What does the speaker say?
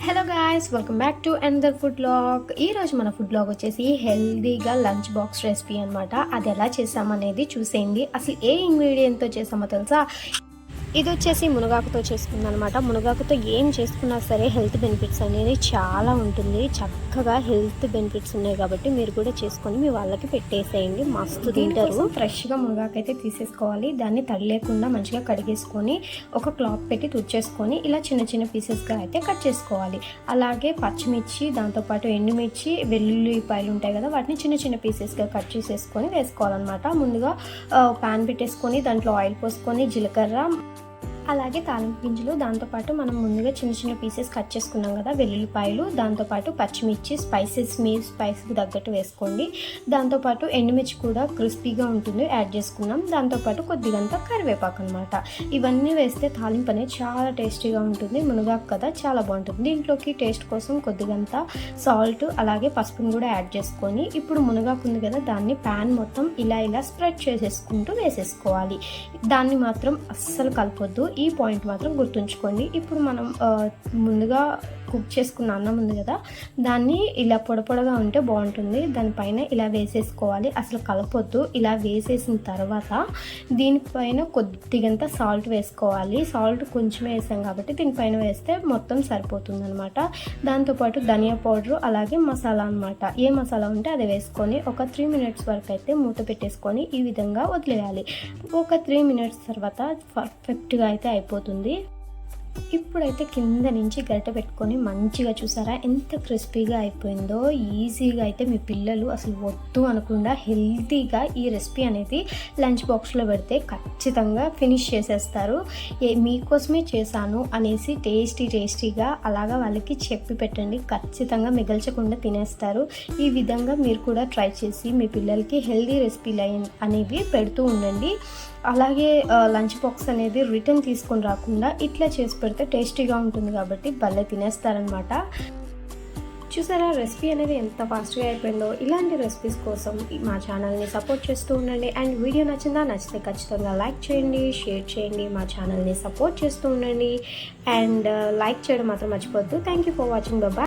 Hello guys welcome back to another food blog ఈ రోజు మన ఫుడ్ బ్లాగ్ వచ్చేసి హెల్దీగా లంచ్ బాక్స్ రెసిపీ అన్నమాట. అది ఎలా చేసామనేది చూసేయండి. అసలు ఏ ఇంగ్రీడియంట్తో చేసామో తెలుసా? ఇది వచ్చేసి మునగాకుతో చేసుకుంది అనమాట మునగాకుతో ఏం చేసుకున్నా సరే హెల్త్ బెనిఫిట్స్ అనేది చాలా ఉంటుంది. చక్కగా హెల్త్ బెనిఫిట్స్ ఉన్నాయి కాబట్టి మీరు కూడా చేసుకొని మీ వాళ్ళకి పెట్టేసేయండి. మస్తు తింటారు. ఫ్రెష్గా మునగాకు అయితే తీసేసుకోవాలి. దాన్ని తడి లేకుండా మంచిగా కడిగేసుకొని ఒక క్లాత్ పెట్టి తుడిచేసుకొని ఇలా చిన్న చిన్న పీసెస్గా అయితే కట్ చేసుకోవాలి. అలాగే పచ్చిమిర్చి దాంతోపాటు ఎండుమిర్చి వెల్లుల్లిపాయలు ఉంటాయి కదా వాటిని చిన్న చిన్న పీసెస్గా కట్ చేసేసుకొని వేసుకోవాలన్నమాట. ముందుగా ప్యాన్ పెట్టేసుకొని దాంట్లో ఆయిల్ పోసుకొని జీలకర్ర అలాగే తాలింపు గింజలు దాంతోపాటు మనం ముందుగా చిన్న చిన్న పీసెస్ కట్ చేసుకున్నాం కదా వెల్లుల్లిపాయలు దాంతోపాటు పచ్చిమిర్చి స్పైసెస్ మీ స్పైస్కి తగ్గట్టు వేసుకోండి. దాంతోపాటు ఎండుమిర్చి కూడా క్రిస్పీగా ఉంటుంది యాడ్ చేసుకున్నాం. దాంతోపాటు కొద్దిగంత కరివేపాకు అనమాట ఇవన్నీ వేస్తే తాలింపు అనేది చాలా టేస్టీగా ఉంటుంది మునగాకు కదా చాలా బాగుంటుంది. దీంట్లోకి టేస్ట్ కోసం కొద్దిగంత సాల్ట్ అలాగే పసుపుని కూడా యాడ్ చేసుకొని ఇప్పుడు మునగాకు ఉంది కదా దాన్ని ప్యాన్ మొత్తం ఇలా ఇలా స్ప్రెడ్ చేసేసుకుంటూ వేసేసుకోవాలి. దాన్ని మాత్రం అస్సలు కలపొద్దు. ఈ పాయింట్ మాత్రం గుర్తుంచుకోండి. ఇప్పుడు మనం ముందుగా కుక్ చేసుకున్న అన్నం ఉంది కదా దాన్ని ఇలా పొడపొడగా ఉంటే బాగుంటుంది. దానిపైన ఇలా వేసేసుకోవాలి. అసలు కలపొద్దు. ఇలా వేసేసిన తర్వాత దీనిపైన కొద్దిగంత సాల్ట్ వేసుకోవాలి. సాల్ట్ కొంచెం వేసాం కాబట్టి దీనిపైన వేస్తే మొత్తం సరిపోతుంది అనమాట దాంతోపాటు ధనియా పౌడరు అలాగే మసాలా అనమాట ఏ మసాలా ఉంటే అది వేసుకొని ఒక త్రీ మినిట్స్ వరకు అయితే మూత పెట్టేసుకొని ఈ విధంగా వదిలేయాలి. ఒక త్రీ మినిట్స్ తర్వాత పర్ఫెక్ట్గా అయితే అయిపోతుంది. ఇప్పుడైతే కింద నుంచి గరిటె పెట్టుకొని మంచిగా చూసారా? ఎంత క్రిస్పీగా అయిపోయిందో ఈజీగా అయితే మీ పిల్లలు అసలు వద్దు అనకుండా హెల్తీగా ఈ రెసిపీ అనేది లంచ్ బాక్స్లో పెడితే ఖచ్చితంగా ఫినిష్ చేసేస్తారు. ఏ మీకోసమే చేశాను అనేసి టేస్టీ టేస్టీగా అలాగా వాళ్ళకి చెప్పి పెట్టండి. ఖచ్చితంగా మిగల్చకుండా తినేస్తారు. ఈ విధంగా మీరు కూడా ట్రై చేసి మీ పిల్లలకి హెల్దీ రెసిపీలు అనేవి పెడుతూ ఉండండి. అలాగే లంచ్ బాక్స్ అనేది రిటర్న్ తీసుకొని రాకుండా ఇట్లా చేసి పెడితే టేస్టీగా ఉంటుంది కాబట్టి భలే తినేస్తారనమాట చూసారా రెసిపీ అనేది ఎంత ఫాస్ట్గా అయిపోయిందో? ఇలాంటి రెసిపీస్ కోసం మా ఛానల్ని సపోర్ట్ చేస్తూ ఉండండి. అండ్ వీడియో నచ్చిందా? నచ్చితే ఖచ్చితంగా లైక్ చేయండి షేర్ చేయండి మా ఛానల్ని సపోర్ట్ చేస్తూ ఉండండి. అండ్ లైక్ చేయడం మాత్రం మర్చిపోద్దు thank you for watching. Baba